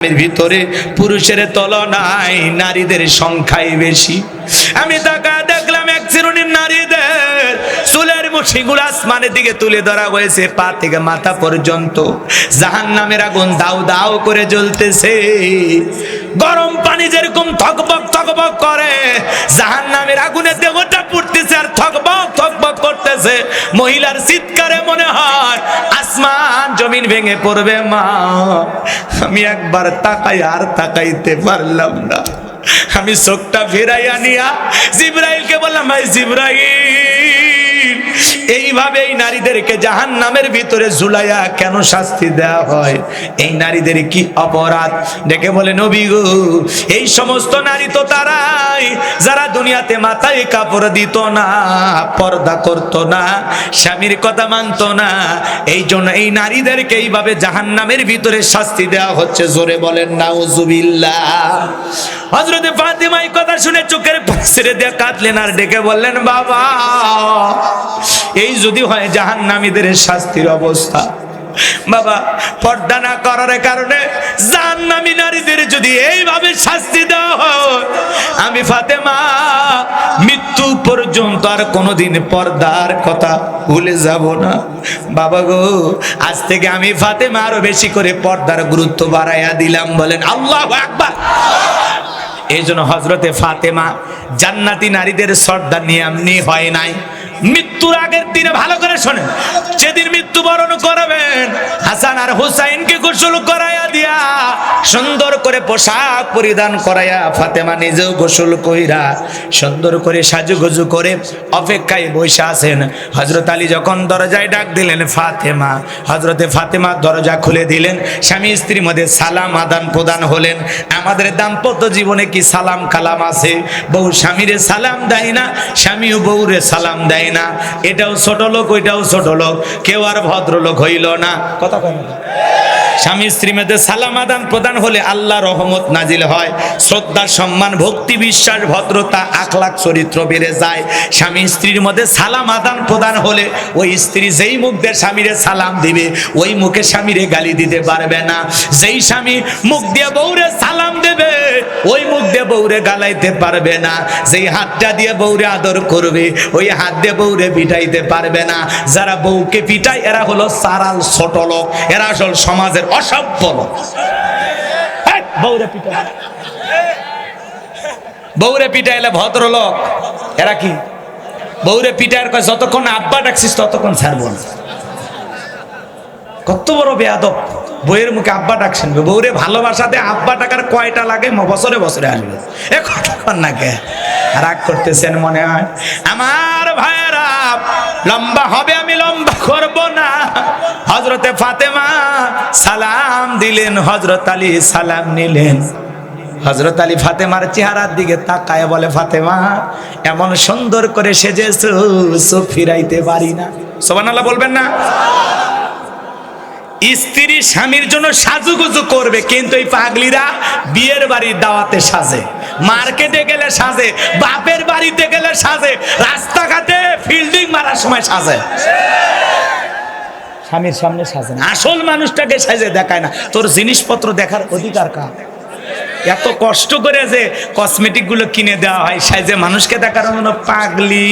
ভিতরে পুরুষের তুলনায় নারীদের সংখ্যাই বেশি। আমি তাকা দেখলাম এক শ্রেণির নারীদের, চুলের মুঠিগুলো আসমানের দিকে তুলে ধরা হয়েছে, পা থেকে মাথা পর্যন্ত। জাহান নামের আগুন দাউ দাউ করে জ্বলতেছে। গরম পানি যেরকম থকবক থকবক করে জাহান নামের আগুনে দেহটা পুড়তেছে আর থকবক থকবক মহিলার চিৎকারে মনে হয়, আসমান জমিন ভেঙে পড়বে মা। আমি একবার তাকাই, আর তাকাইতে পারলাম না। আমি চোখটা ফেরাইয়া নিয়া জিব্রাইলকে বললাম, ভাই জিব্রাইল। এইভাবে এই নারীদেরকে জাহান নামের ভিতরে ঝুলাইয়া কেন শাস্তি দেওয়া হয়? এই নারীদের কি অপরাধ? ডেকে বলে, নবী গো, এই সমস্ত নারী তো তারাই, যারা দুনিয়াতে মাথায় কাপড় দিত না, পর্দা করত না, স্বামীর কথা মানতো না এই জন্য এই নারীদেরকে এইভাবে জাহান নামের ভিতরে শাস্তি দেওয়া হচ্ছে। জোরে বলেন, নাউজুবিল্লাহ। হজরতে ফাতেমা এই কথা শুনে চোখের পাশে দিয়ে কাঁদলেন আর ডেকে বললেন, বাবা এই যদি হয় জাহান নামীদের শাস্তির অবস্থা। বাবা, পর্দা না করার কারণে জাহান্নামী নারীদের যদি এইভাবে শাস্তি দেওয়া হয়, আমি ফাতেমা, মৃত্যু পর্যন্ত আর কোনোদিন পর্দার কথা ভুলে যাব না। বাবা গো, আজ থেকে আমি ফাতেমা আরও বেশি করে পর্দার গুরুত্ব বাড়াইয়া দিলাম বলেন আল্লাহ আকবার। এই জন্য হজরতে ফাতেমা জান্নাতি নারীদের সর্দার নিয়ে এমনি হয় নাই। মৃত্যুর আগের দিনে ভালো করে শোনেন। যেদিন মৃত্যুবরণ করবেন, হাসান আর হুসাইনকে গোসল করাইয়া দিয়া, সুন্দর করে পোশাক পরিধান করাইয়া ফাতেমা নিজেও গোসল কইরা সুন্দর করে সাজুগুজু করে অপেক্ষায় বসে আছেন। হজরত আলী যখন দরজায় ডাক দিলেন, ফাতেমা হজরতে ফাতেমা দরজা খুলে দিলেন, স্বামী স্ত্রীর মধ্যে সালাম আদান প্রদান হলেন। আমাদের দাম্পত্য জীবনে কি সালাম কালাম আছে? বউ স্বামীরে সালাম দেয় না, স্বামীও বউরে সালাম দেয় না। এটাও ছোট লোক, ওইটাও ছোট লোক, কেউ আর ভদ্রলোক হইল না। কথা কয় না। স্বামী স্ত্রী মেয়েদের সালাম আদান প্রদান হলে আল্লাহ রহমত নাজিল হয়। শ্রদ্ধা সম্মান, ভক্তি বিশ্বাস, ভদ্রতা, আখলাখ, চরিত্র বেড়ে যায়। স্বামী স্ত্রীর মধ্যে সালাম আদান প্রদান হলে ওই স্ত্রী যেই মুখ দিয়ে স্বামীরে সালাম দিবে, ওই মুখে স্বামীরে গালি দিতে পারবে না। যেই স্বামী মুখ দিয়ে বউরে সালাম দেবে ওই মুখ দিয়ে বউরে গালাইতে পারবে না। যেই হাতটা দিয়ে বউরে আদর করবে ওই হাত দিয়ে বউরে পিটাইতে পারবে না। যারা বউকে পিটায় এরা হলো সারাল ছোট লোক। এরা আসল সমাজের অসভ্য লোক। হেই, বউরে পিটাই বউরে পিটাইলে ভদ্রলোক এরা কি? বউরে পিটাইয়ের কয় যতক্ষণ আব্বা ডাকছিস ততক্ষণ ছাড়বো না। কত বড় বেয়াদব। বইয়ের মুখে আব্বা ডাকছেন বউরে ভালোবাসাতে আব্বা টাকার কয়টা লাগে? বছরে বছরে আসবে। এ কতক্ষণ নাকে রাগ করতেছেন মনে হয়। আমার ভাইয়েরা, লম্বা হবে আমি লম্বা করব না। হজরতে ফাতেমা সালাম দিলেন হজরত আলী সালাম নিলেন। হজরত আলী ফাতেমার চেহারার দিকে তাকায় বলে, ফাতেমা, এমন সুন্দর করে সেজেছো, চোখ ফিরাইতে পারি না। সোবানাল্লাহ বলবেন না? স্ত্রী স্বামীর জন্য সাজুগুজু করবে, কিন্তু এই পাগলিরা বিয়ের বাড়ির দাওয়াতে সাজে, মার্কেটে গেলে সাজে, বাপের বাড়িতে গেলে সাজে, রাস্তাঘাটে ফিল্ডিং মারার সময় সাজে। স্বামীর সামনে সাজে না। আসল মানুষটাকে সাজে দেখায় না। তোর জিনিসপত্র দেখার অধিকার কার? এত কষ্ট করে যে কসমেটিকগুলো কিনে দেওয়া হয়, সাজে মানুষকে দেখার জন্য পাগলি।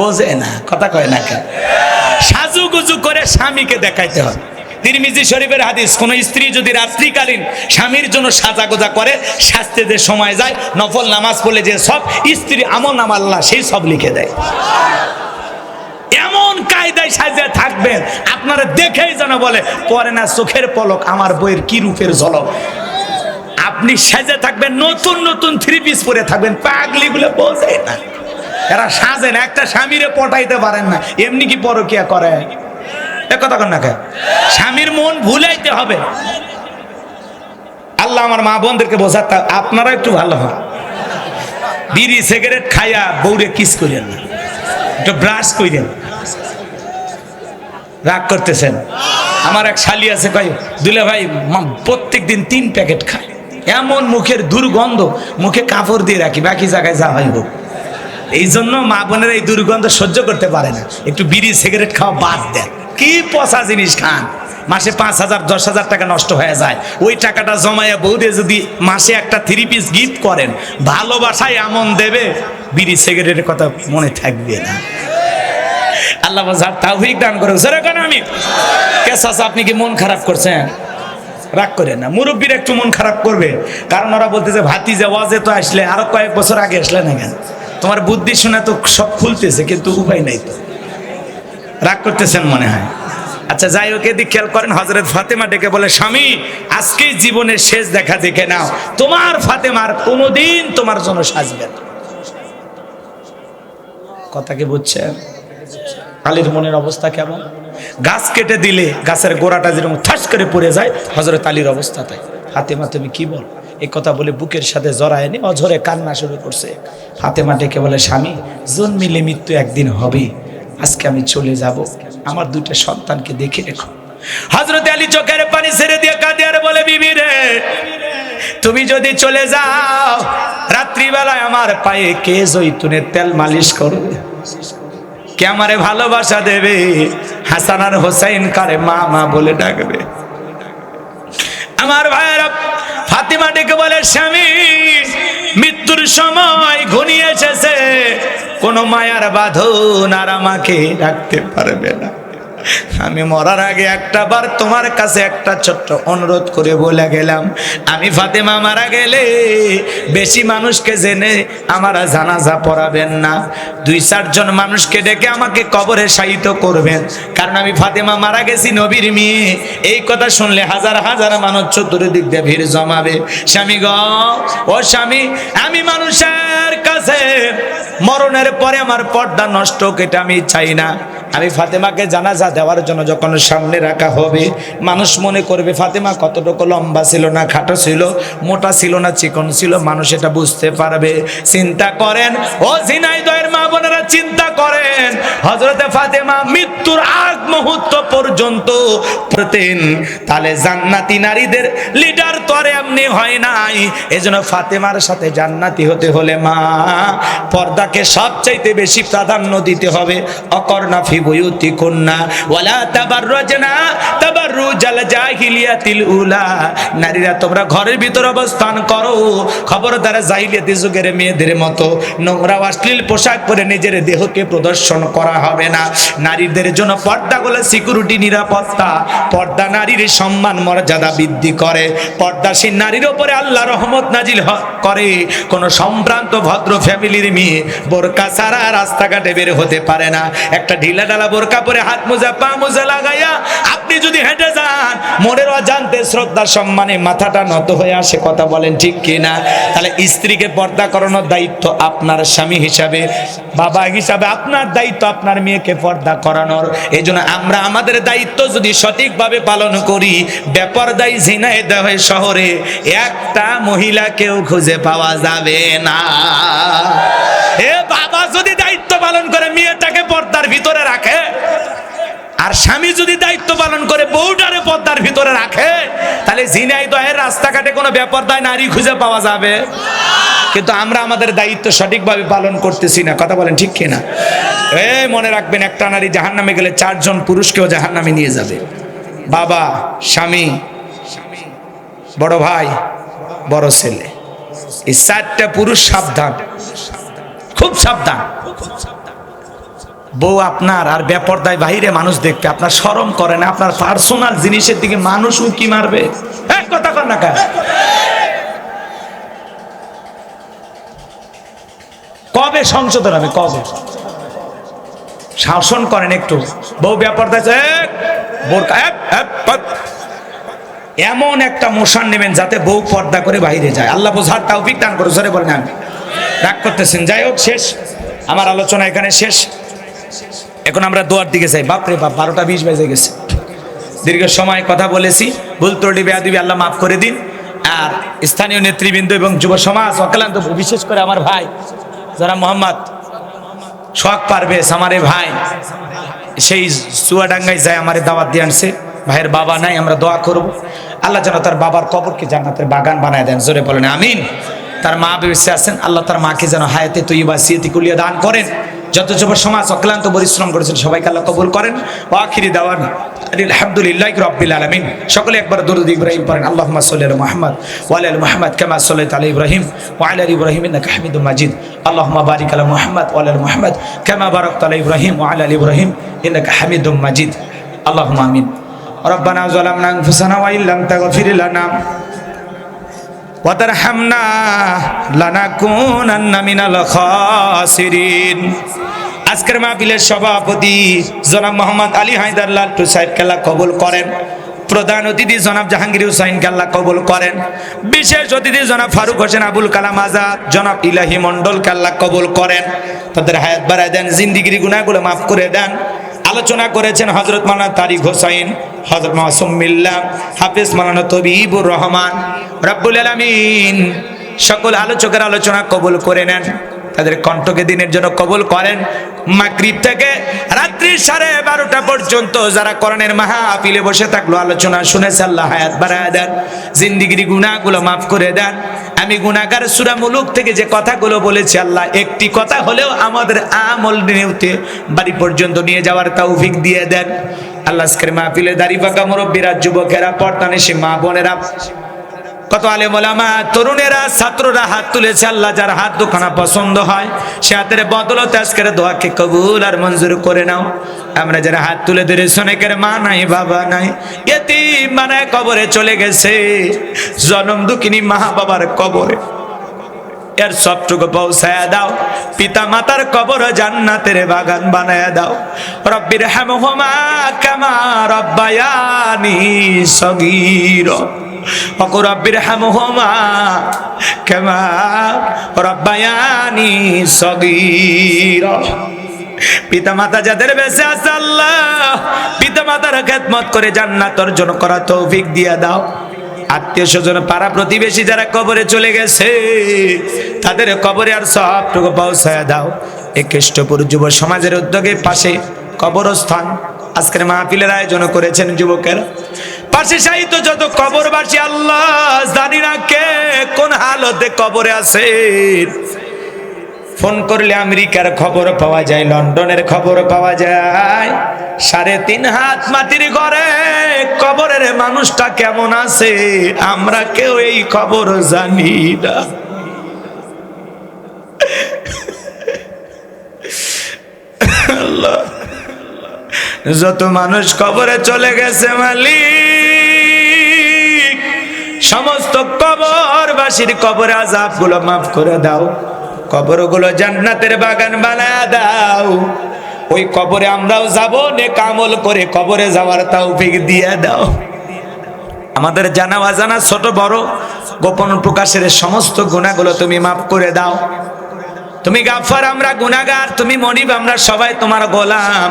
বোঝে না, কথা কয় না কেন? সাজুগুজু করে স্বামীকে দেখাইতে হয়। তিরমিজি শরীফের হাদিস, কোন স্ত্রী যদি রাত্রিকালীন স্বামীর জন্য সাজাগোজা করে, শাস্তে যে সময় যায়, নফল নামাজ পড়লে যে সব স্ত্রী আমল নাম আল্লাহ সেই সব লিখে দেয়। এমন কায়দায় সাজিয়ে থাকবেন, আপনারা দেখেই যেন বলে, পরে না চোখের পলক, আমার বইয়ের কি রূপের ঝলক। আপনি সাজে থাকবেন, নতুন নতুন থ্রি পিস পরে থাকবেন পাগলি গুলো বোঝে না। এরা সাজে না একটা স্বামীরে পটাইতে পারেন না। এমনি কি পরকিয়া করে? এ কথা কন না কে? স্বামীর মন ভুলাইতে হবে। আল্লাহ আমার মা বোনদেরকে বোঝাতে আপনারা একটু ভালো হন। বিড়ি, সিগারেট খাইয়া বউরে কিস করেন না। একটু ব্রাশ করেন রাগ করতেছেন। আমার এক শালি আছে, কয়, দুলে ভাই প্রত্যেক দিন তিন প্যাকেট খায়। এমন মুখের দুর্গন্ধ, মুখে কাপড় দিয়ে রাখি, বাকি জায়গায় যা হয় হোক। এই জন্য মা বোনের এই দুর্গন্ধ সহ্য করতে পারে না। একটু বিড়ি, সিগারেট খাওয়া বাদ দেন। কি পচা জিনিস খান? মাসে পাঁচ হাজার, দশ হাজার টাকা নষ্ট হয়ে যায়। ওই টাকাটা জমাইয়া বৌদে যদি মাসে একটা থ্রি পিস গিফট করেন, ভালোবাসায় এমন দেবে, বিড়ি, সিগারেটের কথা মনে থাকবে না। আল্লাহ বাজার তাওফিক দান করে জোরে কেন আমি। কেসাস আপনি কি মন খারাপ করছেন? রাগ করে না। মুরব্বীর একটু মন খারাপ করবে। কারণ ওরা বলতেছে ভাতি যে ওয়াজে তো আসলে, আরও কয়েক বছর আগে আসলে না কেন? তোমার বুদ্ধি শুনে তো সব খুলতেছে, কিন্তু উপায় নাই তো। রাগ করতেছেন মনে হয়। আচ্ছা যাই হোক, এদিক খেয়াল করেন হজরত ফাতেমা ডেকে বলে, স্বামী আজকে জীবনের শেষ দেখা দেখে নাও। তোমার ফাতেমার কোনোদিন তোমার জন্য সাজবে কথা কি বুঝছেন আলীর মনের অবস্থা কেমন? গাছ কেটে দিলে গাছের গোড়াটা যেরকম ঠাস করে পড়ে যায় হজরত আলীর অবস্থা তাই। ফাতেমা, তুমি কি বল? এই কথা বলে বুকের সাথে জড়ায়নি অঝরে কান্না শুরু করছে। ফাতেমা ডেকে বলে, স্বামী, জন্মিলে মৃত্যু একদিন হবে আজকে আমি চলে যাব। আমার দুইটা সন্তানকে দেখে রেখো। হজরত আলী চোখের পানি ছেড়ে দিয়ে কাঁদে আর বলে, বিবি রে, তুমি যদি চলে যাও, রাত্রিবেলায় আমার পায়ে কে জৈতুনের তেল মালিশ করবে? কে আমারে ভালোবাসা দেবে? হাসান আর হোসাইন কারে মা মা বলে ডাকবে। আমার ভাইয়েরা ফাতিমা ডেকে বলে, স্বামী, মৃত্যুর সময় ঘনিয়ে এসেছে। কোনো মায়ার বাঁধন আর আমাকে রাখতে পারবে না। আমি মরার আগে একটা বার তোমার কাছে একটা ছোট্ট অনুরোধ করে বলে গেলাম। আমি ফাতেমা মারা গেলে বেশি মানুষকে জেনে আমার জানাজা পড়াবেন না। দুই চারজন মানুষকে ডেকে আমাকে কবরে শায়িত করবেন। কারণ আমি ফাতেমা মারা গেছি নবীর মেয়ে। এই কথা শুনলে হাজার হাজার মানুষ চতুর্দিক দিয়ে ভিড় জমাবে। স্বামী গ, ও স্বামী, আমি মানুষের কাছে মরণের পরে আমার পর্দা নষ্ট হোক এটা আমি চাই না। আমি ফাতেমাকে জানাজা দেওয়ার জন্য যখন সামনে রাখা হবে, মানুষ মনে করবে, ফাতেমা কতটুকু লম্বা ছিল না, খাটো ছিল, মোটা ছিল না, চিকন ছিল? মানুষ এটা বুঝতে পারবে। চিন্তা করেন, ও ঝিনাইদয়ের মা বোনেরা চিন্তা করেন হজরতে ফাতেমা মৃত্যুর আগ মুহূর্ত পর্যন্ত প্রতিদিন তাহলে জান্নাতি নারীদের লিডার তো আর এমনি হয় নাই। এজন্য ফাতেমার সাথে জান্নাতি হতে হলে মা, পর্দাকে সবচাইতে বেশি প্রাধান্য দিতে হবে। অকর্ণা ফি নারীরা তোমরা ঘরের ভিতর অবস্থান করো। খবরদার জাহিলিয়াতি যুগের মেয়েদের মতো নোংরা অশ্লীল পোশাক পরে নিজের দেহকে প্রদর্শন করা হবে না। নারীদের জন্য সিকিউরিটি, নিরাপত্তা। পর্দা নারীর সম্মান, মর্যাদা বৃদ্ধি করে। পর্দাসীন নারীর উপরে আল্লাহ রহমত নাজিল করে। কোন সম্ভ্রান্ত, ভদ্র ফ্যামিলির মেয়ে বোরকা ছাড়া রাস্তাঘাটে বের হতে পারে না। একটা ঢিলা ডালা বোরকা পরে হাত মোজা, পা মোজা লাগাইয়া আপনি যদি হেঁটে যান, মনের অজান্তে শ্রদ্ধা সম্মানে মাথাটা নত হয়ে আসে, কথা বলেন ঠিক কিনা? তাহলে স্ত্রীকে পর্দা করানোর দায়িত্ব আপনার স্বামী হিসাবে, বাবা হিসাবে আপনার দায়িত্ব আপনার মেয়েকে পর্দা করানোর। এই জন্য আমরা আমাদের দায়িত্ব যদি সঠিকভাবে পালন করি বেপরদাই ঝিনাইদহ শহরে একটা মহিলাকেও খুঁজে পাওয়া যাবে না। বাবা যদি দায়িত্ব পালন করে, মেয়েটাকে পর্দার ভিতরে রাখে, আর স্বামী যদি দায়িত্ব পালন করে, বউটারে পর্দার ভিতরে রাখে, তাহলে ঝিনাই দহের রাস্তাঘাটে কোনো বেপরদায় নারী খুঁজে পাওয়া যাবে? কিন্তু আমরা আমাদের দায়িত্ব সঠিকভাবে পালন করতেছি না। কথা বলেন ঠিক কিনা? এ, মনে রাখবেন, একটা নারী জাহান্নামে গেলে চারজন পুরুষকেও জাহান্নামে নিয়ে যাবে। বাবা, স্বামী, বড় ভাই, বড় ছেলে। এই চারটা পুরুষ সাবধান। খুব সাবধান। বউ আপনার আর বেপরদায় বাহিরে মানুষ দেখবে আপনার শরম করে না, আপনার পার্সোনাল জিনিসের দিকে মানুষ উকি মারবে। এক কথা কর না কবে সংশোধন হবে? কবে? শাসন করেন একটু। বউ এক। এমন একটা মোশন নেবেন যাতে বউ পর্দা করে বাইরে যায়। আল্লাহ বোঝার তাও দান করে জোরে বলেন আমি রাগ করতেছেন। যাই হোক, শেষ। আমার আলোচনা এখানে শেষ। এখন আমরা দোয়ার দিকে যাই। বাপরে বাপ, বারোটা বিশ বেজে গেছে। দীর্ঘ সময় কথা বলেছি। ভুল ত্রুটি, বেয়াদিবি, আল্লাহ মাফ করে দিন। আর স্থানীয় নেতৃবৃন্দ এবং যুব সমাজ, অক্লান্ত বিশেষ করে আমার ভাই, যারা মোহাম্মদ শখ পারভেজ আমার ভাই, সেই চুয়াডাঙ্গায় যায়, আমার দাওয়াত দিয়ে আনছে। ভাইয়ের বাবা নাই, আমরা দোয়া করব। আল্লাহ যেন তার বাবার কবরকে জান্নাতের বাগান বানায় দেন। জোরে বলেন, আমিন। তার মা বেঁচে আছেন আল্লাহ তার মাকে যেন হায়াতে তৈবা সিয়তি কুলিয়া দান করেন যত যুব সমাজ অক্লান্ত পরিশ্রম করেছেন সবাইকে আল্লাহ কবুল করেন ও আখিরি দাওয়ান আলহামদুলিল্লাহ রব্বিল আলামিন সকলে একবার দরুদ ইব্রাহিম পড়েন আল্লাহুম্মা সাল্লি আলা মুহাম্মদ ওয়া আলা আলি মুহাম্মদ কামা সাল্লাইতা আলা ইব্রাহিম ওয়া আলা আলি ইব্রাহিম ইন্নাকা হামিদুম মাজিদ আল্লাহুম্মা বারিক আলা মুহাম্মদ ওয়া আলা আলি মুহাম্মদ কামা বারাকতা আলা ইব্রাহিম ওয়া আলা আলি ইব্রাহিম ইন্নাকা হামিদুম মাজিদ আল্লাহুম্মা আমিন ربنا ظلمنا انفسنا وان لم تغفر لنا ওয়াতার হামনা লানাকুনান্না মিনাল খাসিরিন। আজকের মাহফিলের সভাপতি জনাব মোহাম্মদ আলী হায়দার লাল্টু সাহেবকে আল্লাহ কবুল করেন। প্রধান অতিথি জনাব জাহাঙ্গীর হুসাইনকে আল্লাহ কবুল করেন। বিশেষ অতিথি জনাব ফারুক হোসেন আবুল কালাম আজাদ, জনাব ইলাহি মণ্ডলকে আল্লাহ কবুল করেন। তাদের হায়াত বাড়ায় দেন, জিন্দিগির গুণাগুলো মাফ করে দেন। আলোচনা করেছেন হজরত মানা তারিক হোসাইন হজরত মাসুম মিল্লা, হাফিজ মালানা তবিবুর রহমান। রব্বুল আলামিন সকল আলোচকের আলোচনা কবুল করে নেন, তাদের কণ্ঠকে দিনের জন্য কবুল করেন। মাগরিব থেকে রাত্রি সাড়ে বারোটা পর্যন্ত যারা করণের মাহফিলে বসে থাকল, আলোচনা শুনেছে আল্লাহ হায়াত বাড়ায় দেন, জিন্দিগির গুণাগুলো মাফ করে দেন। আমি গুণাগার সুরা মুলুক থেকে যে কথাগুলো বলেছি, আল্লাহ একটি কথা হলেও আমাদের আমল নিউতে বাড়ি পর্যন্ত নিয়ে যাওয়ার তৌফিক দিয়ে দেন। আল্লাহ আজকের মাহফিলে দাড়ি পাকা মুরব্বীরা, যুবকেরা পর্দানে সে মা বোনেরা কত আলে মোলামা তরুণেরা, ছাত্ররা হাত তুলেছে, আল্লাহ যার হাত দুখানা পছন্দ হয়, সে হাতের বদলত আজকের দোয়াকে কবুল আর মঞ্জুর করে নাও। আমরা যারা হাত তুলে ধরে অনেকের মা নাই, বাবা নাই এতি মানে কবরে চলে গেছে, জনম দুঃখিনী মা বাবার কবরে। এর সবটুকু পৌঁছায় দাও। পিতা মাতার কবর জান্নাতের বাগান বানায় দাও। রব্বির হামহুমা কামা রব্বায়ানি সগীর। অকু রব্বির হামহুমা কামা রব্বায়ানি সগীর। পিতা মাতা যাদের বেঁচে আছে আল্লাহ পিতা মাতার খেদমত করে জান্নাত অর্জন করা তৌফিক দিয়া দাও। আত্মীয় স্বজন, পাড়া প্রতিবেশী যারা কবরে চলে গেছে, তাদের কবরে আর সবটুকু পৌঁছায় দাও। এ খ্রিস্টপুর যুব সমাজের উদ্যোগে পাশে কবরস্থান আজকের মাহফিলের আয়োজন করেছেন যুবকের। পাশে সাহিত্য যত কবরবাসী, আল্লাহ জানি না কে কোন হালতে কবরে আছে। ফোন করলে আমেরিকার খবর পাওয়া যায়, লন্ডনের খবর পাওয়া যায়। সাড়ে তিন হাত মাটির ঘরে কবরের মানুষটা কেমন আছে? আমরা কেউ এই খবর জানি না। যত মানুষ কবরে চলে গেছে মালিক, সমস্ত কবরবাসীর কবর আজাবগুলো মাফ করে দাও। কবরগুলো জান্নাতের বাগান বানা দাও। ওই কবরে আমরাও যাব নে কামল করে কবরে যাওয়ার তৌফিক দিয়ে দাও। আমাদের জানা অজানা ছোট বড় গোপন প্রকাশের সমস্ত গুণাগুলো তুমি মাফ করে দাও। তুমি গাফার, আমরা গুনাগার তুমি মনিব, আমরা সবাই তোমার গোলাম।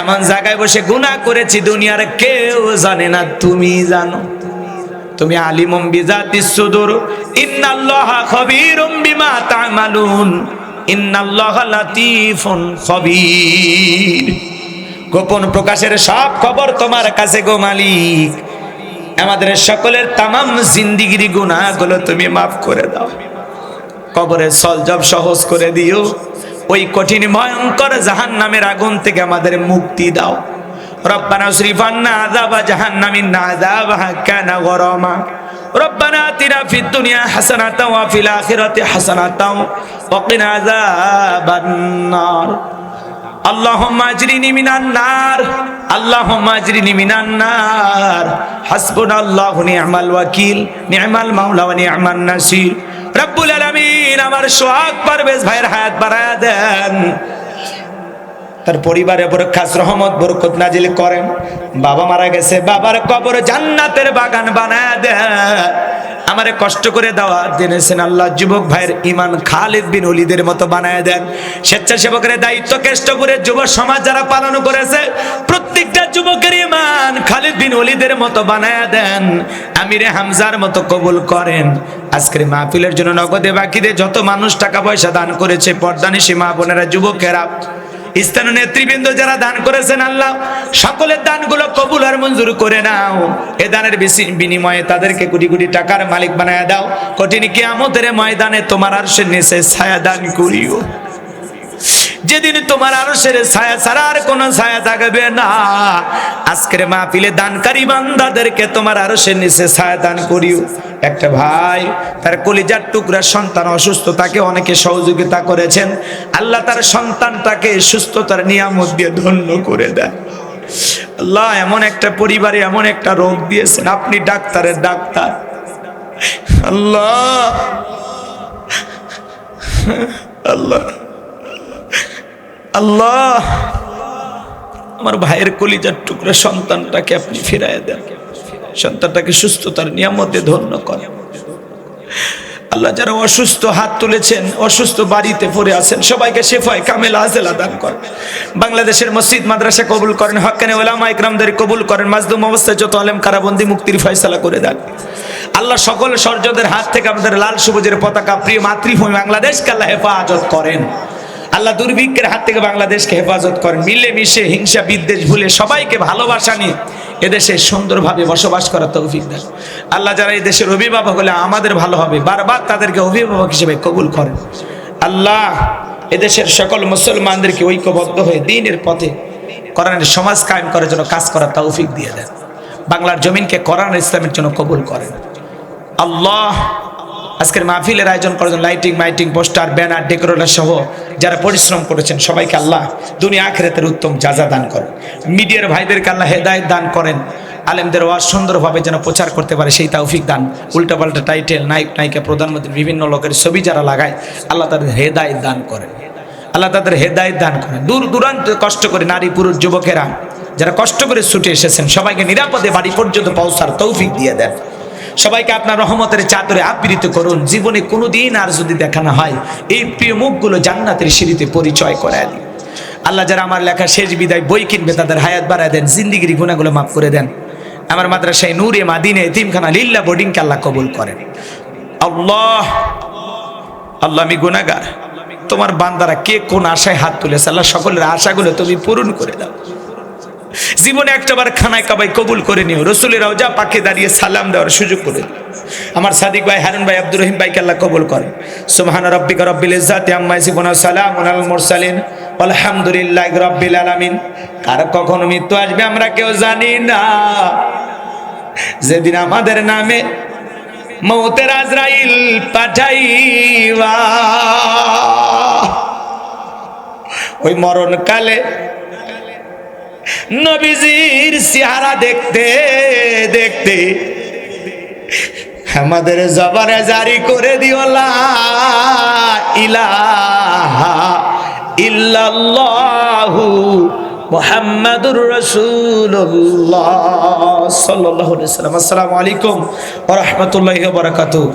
এমন জায়গায় বসে গুনাহ করেছি, দুনিয়ার কেউ জানে না, তুমি জানো। তুমি আলিমুম বিজাতিস সুদুর, ইন্নাল্লাহা খাবীরুম বিমা তা'মালুন। গোপন প্রকাশের সব খবর তোমার কাছে গো মালিক। আমাদের সকলের তামাম জিন্দিগিরি গুণাগুলো তুমি মাফ করে দাও। কবরে সলজব সহজ করে দিও। ওই কঠিন ভয়ঙ্কর জাহান নামের আগুন থেকে আমাদের মুক্তি দাও। রব্বানা শ্রীফান্না আদাবা জাহান্নামিন আদাবা কেন গরমা। রব্বানা আতিনা ফিদ দুনিয়া হাসানাতাও ওয়া ফিল আখিরাতি হাসানাতাও ওয়া কিনা আযাবান্নার আল্লাহুম্মা আজরিনি মিনান নার। আল্লাহুম্মা আজরিনি মিনান নার। হাসবুনাল্লাহু নি'মাল ওয়াকিল নি'মাল মাওলা ওয়া নি'মান নাসির। রব্বুল আমার সোহাগ পারভেজ ভাইয়ের হায়াত বাড়ায়া দেন। তার পরিবারের উপর খাস রহমত, বরকত নাজিল করেন। বাবা মারা গেছে, বাবার কবর জান্নাতের বাগান বানায় দেন আমারে কষ্ট করে দেওয়া জেনেছেন আল্লাহ, যুবক ভাইয়ের ইমান খালিদ বিন অলিদের মতো বানায় দেন। স্বেচ্ছাসেবকের দায়িত্ব কেষ্ট করে যুব সমাজ যারা পালন করেছে, প্রত্যেকটা যুবকের ইমান খালিদ বিন অলিদের মতো বানায় দেন। আমিরে হামজার মতো কবুল করেন। আজকের মাহফিলের জন্য নগদে বাকিদের যত মানুষ টাকা পয়সা দান করেছে পর্দানিসী মা বোনেরা, যুবকেরা স্থানীয় নেতৃবৃন্দ যারা দান করেছেন আল্লাহ, সকলের দানগুলো কবুল আর মঞ্জুর করে নাও। এ দানের বিনিময়ে তাদেরকে কোটি কোটি টাকার মালিক বানায় দাও। কঠিন কিয়ামতের ময়দানে তোমার আর সে নিচে ছায়া দান করিও। যেদিন তোমার আরশের ছায়া ছাড়া আর কোনো ছায়া থাকবে না। আজকের মাহফিলে দানকারী বান্দাদেরকে তোমার আরশের নিচে ছায়া দান করিও। একটা ভাই, তার কলিজার টুকরা সন্তান অসুস্থ, তাকে অনেকে সহযোগিতা করেছেন। আল্লাহ তার সন্তানটাকে সুস্থতার নিয়ামত দিয়ে ধন্য করে দেয়। আল্লাহ এমন একটা পরিবারে এমন একটা রোগ দিয়েছেন, আপনি ডাক্তারের ডাক্তার। আল্লাহ। আল্লাহ। আল্লাহ, আমার ভাইয়ের কলিজার টুকরা সন্তানটাকে আপনি ফিরাইয়া দেন। সন্তানটাকে সুস্থতার নিয়ামতে ধন্য করেন আল্লাহ যারা অসুস্থ হাত তুলেছেন, অসুস্থ বাড়িতে পড়ে আছেন, সবাইকে শেফায় কামেল আজেলা দান করেন বাংলাদেশের মসজিদ, মাদ্রাসা কবুল করেন, হকানে ওলামা ইকরামদের কবুল করেন মাজদুম অবস্থায় যত আলেম কারাবন্দি মুক্তির ফয়সালা করে দেন। আল্লাহ সকল সর্যদের হাত থেকে আমাদের লাল সবুজের পতাকা, প্রিয় মাতৃভূমি বাংলাদেশকে আল্লাহ হেফাজত করেন। আল্লাহ দুর্ভিক্ষের হাত থেকে বাংলাদেশকে হেফাজত করেন। মিলে মিশে হিংসা, বিদ্বেষ ভুলে সবাইকে ভালোবাসা নিয়ে এদেশে সুন্দরভাবে বসবাস করার তৌফিক দেন। আল্লাহ যারা এই দেশের অভিভাবক হলে আমাদের ভালো হবে, বারবার তাদেরকে অভিভাবক হিসেবে কবুল করেন। আল্লাহ এদেশের সকল মুসলমানদেরকে ঐক্যবদ্ধ হয়ে দিনের পথে কোরআনের সমাজ কায়েম করার জন্য কাজ করার তৌফিক দিয়ে দেন। বাংলার জমিনকে কোরআন ইসলামের জন্য কবুল করেন। আল্লাহ আজকের মাহফিলের আয়োজন করার জন্য লাইটিং মাইটিং পোস্টার ব্যানার ডেকোরেটর সহ যারা পরিশ্রম করেছেন, সবাইকে আল্লাহ দুনিয়া আখেরাতের উত্তম যাজা দান করেন। মিডিয়ার ভাইদেরকে আল্লাহ হেদায়ত দান করেন। আলেমদের ওয়াজ সুন্দরভাবে যেন প্রচার করতে পারে, সেই তৌফিক দান। উল্টাপাল্টা টাইটেল নায়ক, নায়িকা, প্রধানমন্ত্রী, বিভিন্ন লোকের ছবি যারা লাগায়, আল্লাহ তাদের হেদায়ত দান করেন। আল্লাহ তাদের হেদায়ত দান করেন। দূর দূরান্ত কষ্ট করে নারী, পুরুষ, যুবকেরা যারা কষ্ট করে ছুটে এসেছেন, সবাইকে নিরাপদে বাড়ি পর্যন্ত পৌঁছার তৌফিক দিয়ে দেন। সবাইকে আপনার রহমতের চাদরে আবৃত করুন। জীবনে কোনোদিন আর যদি দেখানো হয়, এই প্রিয় মুখগুলো জান্নাতের সিঁড়িতে পরিচয় করায় দিন। আল্লাহ যারা আমার লেখা শেষ বিদায় বই কিনবে, তাদের হায়াত বাড়ায় দেন, জিন্দিগির গুণাগুলো মাফ করে দেন। আমার মাদ্রাসায় নূরে মাদিনে এতিমখানা লিল্লা বোর্ডিংকে আল্লাহ কবুল করেন। আল্লাহ আল্লাহ আমি গুনাগার তোমার বান্দারা কে কোন আশায় হাত তুলেছে? আল্লাহ সকলের আশাগুলো তুমি পূরণ করে দাও। জীবনে একটাবার খানায় কাবাই কবুল করে নিও। রসুলের রওজা পাকে দাঁড়িয়ে সালাম দেওয়ার সুযোগ করে আমার সাদিক ভাই হারুন ভাই আব্দুর রহিম ভাইকে আল্লাহ কবুল করে সুবহান রাব্বিকা রাব্বিল ইজ্জাতি আম্মা ইয়াসিফুন ওয়া সালামুন আলাল মুরসালিন। আলহামদুলিল্লাহি রাব্বিল আলামিন। কার কখন মৃত্যু আসবে আমরা কেউ জানি না। যেদিন আমাদের নামে মৌতের আজরাইল পাঠাইবা, ওই মরণকালে নবীজির চেহারা দেখতে দেখতে। আমাদের জবানে জারি করে দিও, লা ইলাহা ইল্লাল্লাহু মুহাম্মাদুর আলাইহি ওয়াসাল্লাম। আসসালামু আলাইকুম ওয়া বারাকাতুহু।